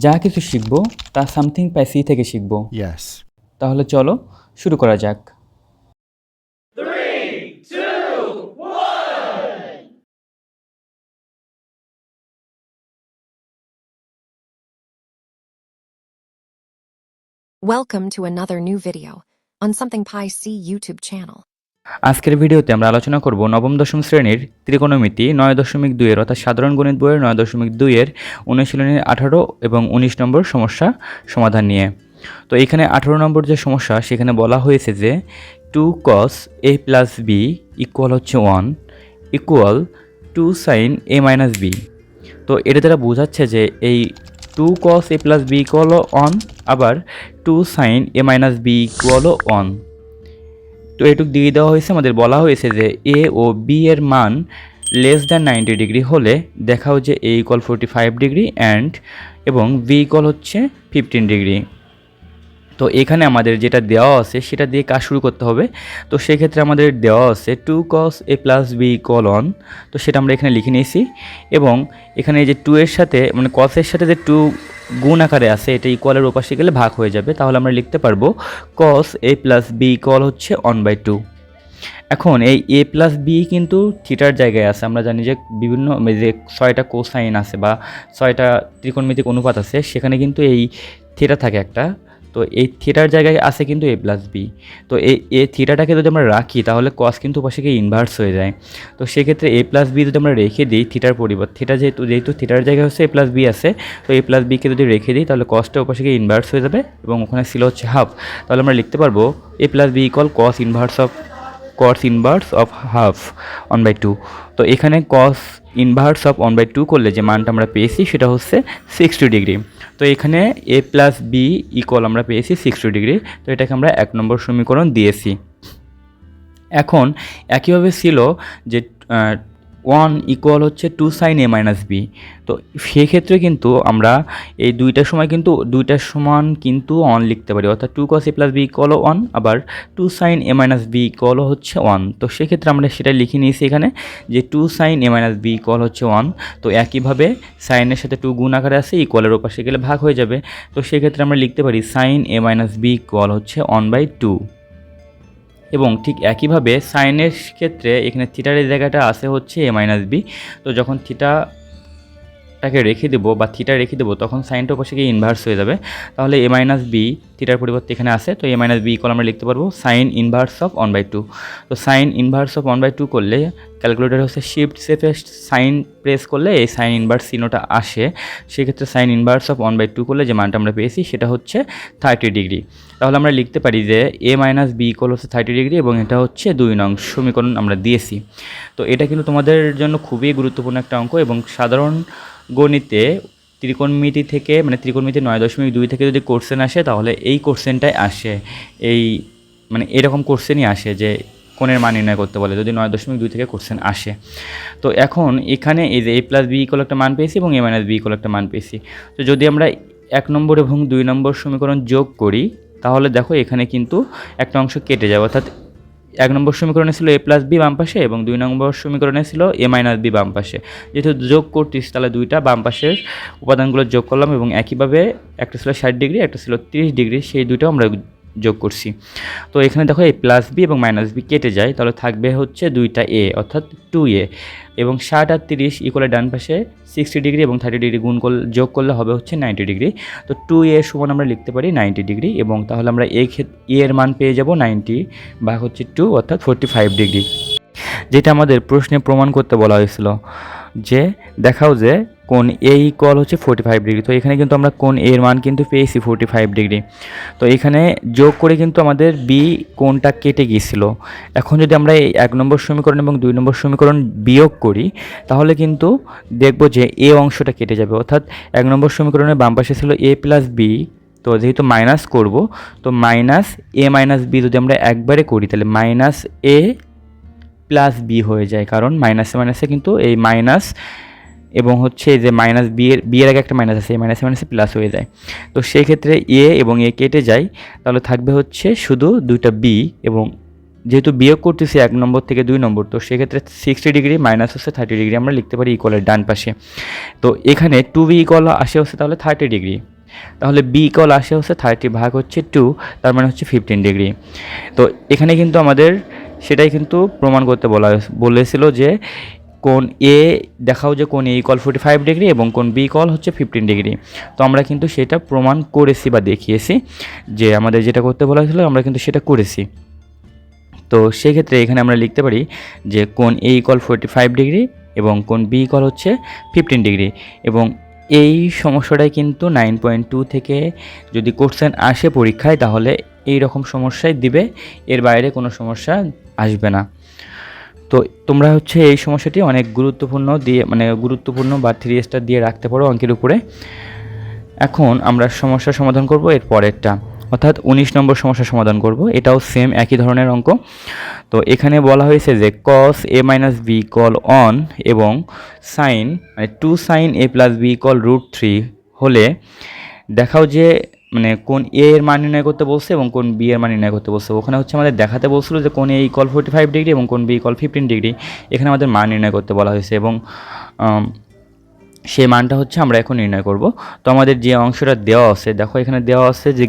যা কিছু শিখব তা সামথিং পাই সি থেকে শিখব Yes. তাহলে চলো শুরু করা যাক Welcome to another new video on Something Pi C YouTube channel. আজকের ভিডিওতে আমরা আলোচনা করব নবম দশম শ্রেণির ত্রিকোণমিতি, নয় দশমিক দুইয়ের অর্থাৎ সাধারণ গণিত বইয়ের নয় দশমিক দুইয়ের অনুশীলনের আঠারো এবং উনিশ নম্বর সমস্যা সমাধান নিয়ে। তো এখানে আঠারো নম্বর যে সমস্যা, সেখানে বলা হয়েছে যে two cos A plus B equal হচ্ছে one equal two sine A minus B তো এটা দ্বারা বোঝাচ্ছে যে এই two cos A plus B equal one আবার two sine A minus B equal one তো এটুক দিয়ে দেওয়া হয়েছে, আমাদের বলা হয়েছে যে এ ও বি এর মান লেস দ্যান নাইনটি ডিগ্রি হলে দেখাও যে A equal forty five degree and এবং বি ইকল হচ্ছে ফিফটিন ডিগ্রি তো এখানে আমাদের যেটা দেওয়া আছে, সেটা দিয়ে কাজ শুরু করতে হবে। তো সেক্ষেত্রে আমাদের দেওয়া আছে two cos A plus B equal one তো সেটা আমরা এখানে লিখে নিয়েছি। এবং এখানে যে টু এর সাথে মানে কসের সাথে যে টু গুণ আকারে আছে, এটা ইকুয়ালের ওপাশে গেলে ভাগ হয়ে যাবে। তাহলে আমরা লিখতে পারব cos A plus B equal হচ্ছে অন বাই টু এখন এই এ প্লাস বি কিন্তু থিটার জায়গায় আছে। আমরা জানি যে বিভিন্ন যে ছয়টা কোসাইন আছে বা ছয়টা ত্রিকোণমিতিক অনুপাত আছে, সেখানে কিন্তু এই থিটা থাকে একটা। তো এই থিটার জায়গায় আছে কিন্তু এ প্লাস বি তো এই এ থিটাটাকে যদি আমরা রাখি, তাহলে কস কিন্তু পাশে গিয়ে ইনভার্স হয়ে যায়। তো সেক্ষেত্রে এ প্লাস বি যদি আমরা রেখে দিই থিটার পরিবর্তে থিটা যেহেতু যেহেতু থিটার জায়গায় হচ্ছে এ প্লাস বি আছে, তো এ প্লাস বিকে যদি রেখে দিই, তাহলে কসটা ওপাশে গিয়ে ইনভার্স হয়ে যাবে এবং ওখানে ছিল হচ্ছে হাফ তাহলে আমরা লিখতে পারব A plus B equal cos inverse of cos inverse of half one by two তো এখানে cos inverse of one by two করলে যে মানটা আমরা পেয়েছি সেটা হচ্ছে সিক্সটি ডিগ্রি তো এখানে এ প্লাস বি ইকুয়াল আমরা পেয়েছি সিক্সটি ডিগ্রি তো এটাকে আমরা এক নম্বর সমীকরণ দিয়েছি। এখন একইভাবে ছিল যে ওয়ান ইকুয়াল হচ্ছে two sine A minus B তো সেক্ষেত্রে কিন্তু আমরা এই দুইটার সময় কিন্তু দুইটার সমান কিন্তু অন লিখতে পারি। অর্থাৎ two cos A plus B ইকুয়ালও one আবার two sine A minus B ইকুয়ালও হচ্ছে ওয়ান তো সেক্ষেত্রে আমরা সেটা লিখে নিয়েছি এখানে যে two sine A minus B equal হচ্ছে ওয়ান তো একইভাবে সাইনের সাথে টু গুণ আকারে আছে ইকুয়ালের ওপাশে গেলে ভাগ হয়ে যাবে। তো সেক্ষেত্রে আমরা লিখতে পারি sine A minus B equal হচ্ছে ওয়ান বাই টু এবং ঠিক একইভাবে সাইনের ক্ষেত্রে এখানে থিটারের জায়গাটা আসে হচ্ছে এ মাইনাস বি তো যখন থিটাটাকে রেখে দেবো বা থিটা রেখে দেবো, তখন সাইনটা পাশে গিয়ে ইনভার্স হয়ে যাবে। তাহলে এ মাইনাস বি থিটার পরিবর্তে এখানে আছে, তো এ মাইনাস বি কল আমরা লিখতে পারব sine inverse of one by two তো sine inverse of one by two করলে ক্যালকুলেটার হচ্ছে শিফট সেফে সাইন প্রেস করলে এই সাইন ইনভার্স চিহ্নটা আসে। সেক্ষেত্রে sine inverse of one by two করলে যে মানটা আমরা পেয়েছি সেটা হচ্ছে থার্টি ডিগ্রি তাহলে আমরা লিখতে পারি যে এ মাইনাস বি ইকল হচ্ছে থার্টি ডিগ্রি এবং এটা হচ্ছে দুই নং সমীকরণ আমরা দিয়েছি। তো এটা কিন্তু তোমাদের জন্য খুবই গুরুত্বপূর্ণ একটা অঙ্ক এবং সাধারণ গণিতে ত্রিকোণমিতি থেকে মানে ত্রিকোণমিতি নয় দশমিক দুই থেকে যদি কোশ্চেন আসে, তাহলে এই কোশ্চেনটাই আসে। এই মানে এরকম কোশ্চেনই আসে যে কোণের মান নির্ণয় করতে বলে, যদি নয় দশমিক দুই থেকে কোশ্চেন আসে। তো এখন এখানে এই যে এ প্লাস বি ইকল একটা মান পেয়েছি এবং এ মাইনাস বি ইকল একটা মান পেয়েছি। তো যদি আমরা এক নম্বর এবং দুই নম্বর সমীকরণ যোগ করি, তাহলে দেখো এখানে কিন্তু একটা অংশ কেটে যাবে অর্থাৎ এক নম্বর সমীকরণে ছিল এ প্লাস বি বাম পাশে এবং দুই নম্বর সমীকরণে ছিল এ মাইনাস বি বাম পাশে। যেহেতু যোগ করতিস, তাহলে দুইটা বাম পাশের উপাদানগুলো যোগ করলাম এবং একইভাবে একটা ছিল ষাট ডিগ্রি, একটা ছিল তিরিশ ডিগ্রি, সেই দুইটাও আমরা যোগ করছি। তো এখানে দেখো এই প্লাস বি এবং মাইনাস বি কেটে যায়, তাহলে থাকবে হচ্ছে দুইটা এ অর্থাৎ টু এ এবং ষাট আর তিরিশ ইকুয়ালের ডান পাশে সিক্সটি ডিগ্রি এবং থার্টি ডিগ্রি গুণ করলে যোগ করলে হবে হচ্ছে নাইনটি ডিগ্রি তো টু এ সমান আমরা লিখতে পারি নাইনটি ডিগ্রি এবং তাহলে আমরা এ ক্ষেত্রে এর মান পেয়ে যাব নাইনটি বা হচ্ছে টু অর্থাৎ ফোরটি ফাইভ ডিগ্রি যেটা আমাদের প্রশ্নে প্রমাণ করতে বলা হয়েছিল। যে, দেখাও যে, কোন এ ইকুয়াল হচ্ছে ফোর্টি ফাইভ ডিগ্রি তো এখানে কিন্তু আমরা কোন এর মান কিন্তু পেয়েছি ফোর্টি ফাইভ ডিগ্রি তো এখানে যোগ করে কিন্তু আমাদের বি কোনটা কেটে গিয়েছিল। এখন যদি আমরা এই এক নম্বর সমীকরণ এবং দুই নম্বর সমীকরণ বিয়োগ করি, তাহলে কিন্তু দেখব যে এ অংশটা কেটে যাবে। অর্থাৎ এক নম্বর সমীকরণের বাম পাশে ছিল এ প্লাস বি তো যেহেতু মাইনাস করব, তো মাইনাস এ মাইনাস বি যদি আমরা একবারে করি, তাহলে মাইনাস এ প্লাস বি হয়ে যায়, কারণ মাইনাসে মাইনাসে কিন্তু এই মাইনাস এবং হচ্ছে যে মাইনাস বি এর বি এর আগে একটা মাইনাস আছে, এই মাইনাসে মাইনাসে প্লাস হয়ে যায়। তো সেই ক্ষেত্রে এ এবং এ কেটে যায়, তাহলে থাকবে হচ্ছে শুধু দুইটা বি এবং যেহেতু বিয়োগ করতেছি এক নম্বর থেকে দুই নম্বর, তো সেক্ষেত্রে সিক্সটি ডিগ্রি মাইনাস হচ্ছে থার্টি ডিগ্রি আমরা লিখতে পারি ইকুয়ালের ডান পাশে। তো এখানে টু বি ইকুয়াল আসে হচ্ছে তাহলে থার্টি ডিগ্রি তাহলে বি ইকুয়াল আসে হচ্ছে থার্টি ভাগ হচ্ছে টু তার মানে হচ্ছে ফিফটিন ডিগ্রি তো এখানে কিন্তু আমাদের সেটাই কিন্তু প্রমাণ করতে বলা বলেছিল যে কোন এ দেখাও যে কোন A equal forty five degree এবং কোন বি কল হচ্ছে ফিফটিন ডিগ্রি তো আমরা কিন্তু সেটা প্রমাণ করেছি বা দেখিয়েছি যে আমাদের যেটা করতে বলা হয়েছিল আমরা কিন্তু সেটা করেছি। তো সেক্ষেত্রে এখানে আমরা লিখতে পারি যে কোন A equal forty five degree এবং কোন বি ইকল হচ্ছে ফিফটিন ডিগ্রি এবং এই সমস্যাটাই কিন্তু নাইন পয়েন্ট টু থেকে যদি কোশ্চেন আসে পরীক্ষায় তাহলে এই রকম সমস্যাই দিবে। এর বাইরে কোনো সমস্যা আসবে না। তো তোমরা হচ্ছে এই সমস্যাটি অনেক গুরুত্বপূর্ণ দিয়ে মানে গুরুত্বপূর্ণ বা থ্রি স্টার দিয়ে রাখতে পারো অঙ্কের উপরে। এখন আমরা সমস্যার সমাধান করব এর পরেরটা। অর্থাৎ উনিশ নম্বর সমস্যার সমাধান করব, এটাও সেম একই ধরনের অঙ্ক। তো এখানে বলা হয়েছে যে cos A minus B equal one এবং সাইন মানে two sine A plus B equal root three হলে দেখাও যে মানে কোন এ এর মান নির্ণয় করতে বলছে এবং কোন বি এর মান নির্ণয় করতে বলছে। ওখানে হচ্ছে আমাদের দেখাতে বলছিল যে কোন A equal forty five degree এবং কোন বি ইকল ফিফটিন ডিগ্রি এখানে আমাদের মান নির্ণয় করতে বলা হয়েছে এবং সেই মানটা হচ্ছে আমরা এখন নির্ণয় করব। তো আমাদের যে অংশটা দেওয়া আছে, দেখো এখানে দেওয়া আছে যে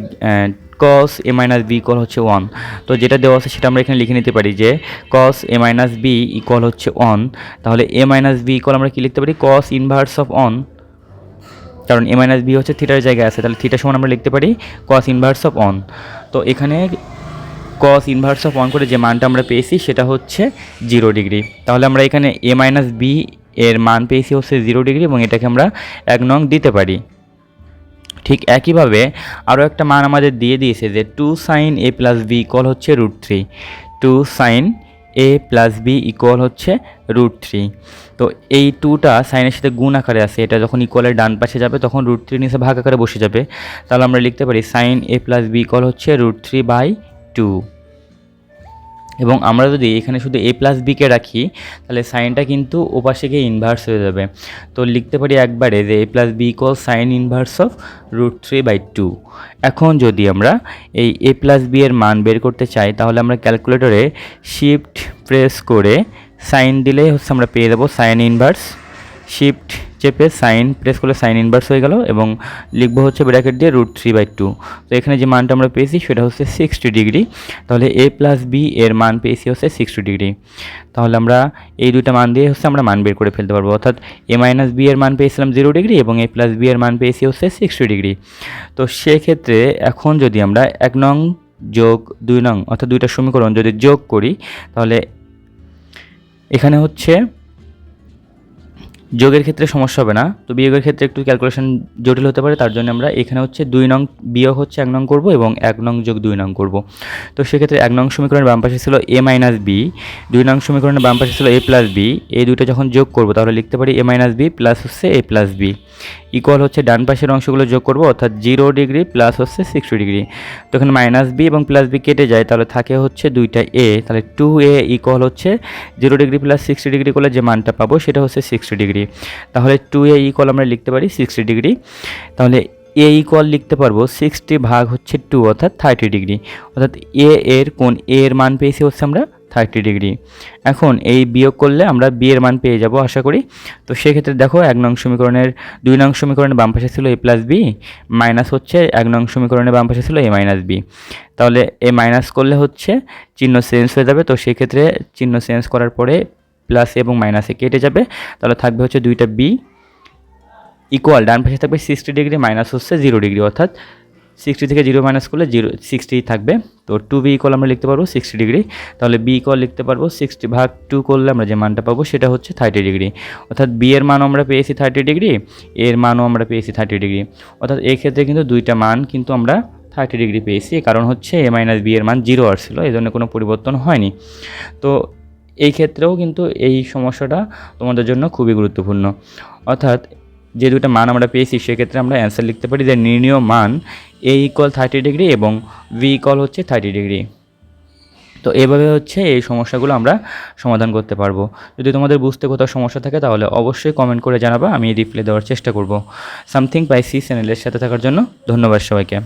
cos A minus B equal হচ্ছে ওয়ান তো যেটা দেওয়া আছে সেটা আমরা এখানে লিখে নিতে পারি যে cos A minus B equal হচ্ছে ওয়ান তাহলে এ মাইনাস বি ইকল আমরা কি লিখতে পারি? কস ইনভার্স অফ অন কারণ এ মাইনাস বি হচ্ছে থিটার জায়গায় আছে, তাহলে থিটার সমান আমরা লিখতে পারি কস ইনভার্স অফ অন তো এখানে কস ইনভার্স অফ অন করে যে মানটা আমরা পেয়েছি সেটা হচ্ছে জিরো ডিগ্রি তাহলে আমরা এখানে এ মাইনাস বি এর মান পেয়েছি হচ্ছে জিরো ডিগ্রি এবং এটাকে আমরা এক নং দিতে পারি। ঠিক একইভাবে আরও একটা মান আমাদের দিয়ে দিয়েছে যে two sine A plus B equal হচ্ছে root three two sine A plus B equal হচ্ছে রুট থ্রি তো এই টুটা সাইনের সাথে গুণ আকারে আছে, এটা যখন ইকুয়ালের ডান পাশে যাবে, তখন রুট থ্রি নিচে ভাগ আকারে বসে যাবে। তাহলে আমরা লিখতে পারি sine A plus B equal হচ্ছে রুট থ্রি বাই টু এবং আমরা যদি এখানে শুধু এ প্লাস বিকে রাখি, তাহলে সাইনটা কিন্তু ওপাশে গিয়ে ইনভার্স হয়ে যাবে। তো লিখতে পারি একবারে যে A plus B equal sine inverse of root three by two এখন যদি আমরা এই এ প্লাস বি এর মান বের করতে চাই, তাহলে আমরা ক্যালকুলেটরে শিফট প্রেস করে সাইন দিলেই হচ্ছে আমরা পেয়ে যাব সাইন ইনভার্স শিফট চেপে সাইন প্রেস করলে সাইন ইনভার্স হয়ে গেল এবং লিখব হচ্ছে ব্র্যাকেট দিয়ে রুট থ্রি বাই টু তো এখানে যে মানটা আমরা পেয়েছি সেটা হচ্ছে সিক্সটি ডিগ্রি তাহলে এ প্লাস বি এর মান পেয়েছি হচ্ছে সিক্সটি ডিগ্রি তাহলে আমরা এই দুইটা মান দিয়ে হচ্ছে আমরা মান বের করে ফেলতে পারব। অর্থাৎ এ মাইনাস বি এর মান পেয়েছিলাম জিরো ডিগ্রি এবং এ প্লাস বি এর মান পেয়েছি হচ্ছে সিক্সটি ডিগ্রি তো সেক্ষেত্রে এখন যদি আমরা এক নং যোগ দুই নং অর্থাৎ দুইটা সমীকরণ যদি যোগ করি, তাহলে এখানে হচ্ছে যোগের ক্ষেত্রে সমস্যা হবে না। তো বিয়োগের ক্ষেত্রে একটু ক্যালকুলেশন জটিল হতে পারে, তার জন্য আমরা এখানে হচ্ছে দুই নং বিয়োগ হচ্ছে এক নং করব এবং এক নং যোগ দুই নং করব। তো সেক্ষেত্রে এক নং সমীকরণের বাম পাশে ছিল এ মাইনাস বি দুই নং সমীকরণের বাম পাশে ছিল এ প্লাস বি এই দুটো যখন যোগ করব তাহলে লিখতে পারি এ মাইনাস বি প্লাস হচ্ছে এ প্লাস বি ইকুয়াল হচ্ছে ডান পাশের অংশগুলো যোগ করব, অর্থাৎ জিরো ডিগ্রি প্লাস হচ্ছে সিক্সটি ডিগ্রি তো এখানে মাইনাস বি এবং প্লাস বি কেটে যায়, তাহলে থাকে হচ্ছে দুইটা এ তাহলে টু এ ইকুয়াল হচ্ছে zero degree plus sixty degree করলে যে মানটা পাবো সেটা হচ্ছে সিক্সটি ডিগ্রি তাহলে টু এ ইকুয়াল আমরা লিখতে পারি সিক্সটি ডিগ্রি তাহলে এ ইকুয়াল লিখতে পারব সিক্সটি ভাগ হচ্ছে টু অর্থাৎ থার্টি ডিগ্রি অর্থাৎ এ এর কোন এর মান পেয়েছি হচ্ছে আমরা থার্টি ডিগ্রি এখন এই বিয়োগ করলে আমরা বি এর মান পেয়ে যাব আশা করি। তো সেক্ষেত্রে দেখো এক নং সমীকরণের দুই নং সমীকরণের বাম পাশে ছিল এ প্লাস বি মাইনাস হচ্ছে এক নং সমীকরণের বাম পাশে ছিল এ মাইনাস বি তাহলে এ মাইনাস করলে হচ্ছে চিহ্ন চেঞ্জ হয়ে যাবে। তো সেক্ষেত্রে চিহ্ন চেঞ্জ করার পরে প্লাস এবং মাইনাসে কেটে যাবে। তাহলে থাকবে হচ্ছে দুইটা বি ইকুয়াল ডান পাশে থাকবে সিক্সটি ডিগ্রি মাইনাস হচ্ছে জিরো ডিগ্রি অর্থাৎ সিক্সটি থেকে জিরো মাইনাস করলে জিরো সিক্সটি থাকবে। তো টু বি ইকুয়াল আমরা লিখতে পারব সিক্সটি ডিগ্রি তাহলে বি ইকুয়াল লিখতে পারব সিক্সটি ভাগ টু করলে আমরা যে মানটা পাবো সেটা হচ্ছে থার্টি ডিগ্রি অর্থাৎ বি এর মানও আমরা পেয়েছি থার্টি ডিগ্রি এর মানও আমরা পেয়েছি থার্টি ডিগ্রি অর্থাৎ এই ক্ষেত্রে কিন্তু দুইটা মান কিন্তু আমরা থার্টি ডিগ্রি পেয়েছি। কারণ হচ্ছে এ মাইনাস বি এর মান জিরো আসছিল এই জন্য কোনো পরিবর্তন হয়নি। তো এই ক্ষেত্রেও কিন্তু এই সমস্যাটা তোমাদের জন্য খুবই গুরুত্বপূর্ণ। অর্থাৎ যে দুটো মান আমরা পেয়েছি, সেক্ষেত্রে আমরা অ্যান্সার লিখতে পারি যে নির্ণীয় মান এ ইকুয়াল থার্টি ডিগ্রি এবং ভি ইকুয়াল হচ্ছে থার্টি ডিগ্রি তো এভাবে হচ্ছে এই সমস্যাগুলো আমরা সমাধান করতে পারব। যদি তোমাদের বুঝতে কোথাও সমস্যা থাকে, তাহলে অবশ্যই কমেন্ট করে জানাবা, আমি রিপ্লাই দেওয়ার চেষ্টা করব। সামথিং পাই সি চ্যানেলের সাথে থাকার জন্য ধন্যবাদ সবাইকে।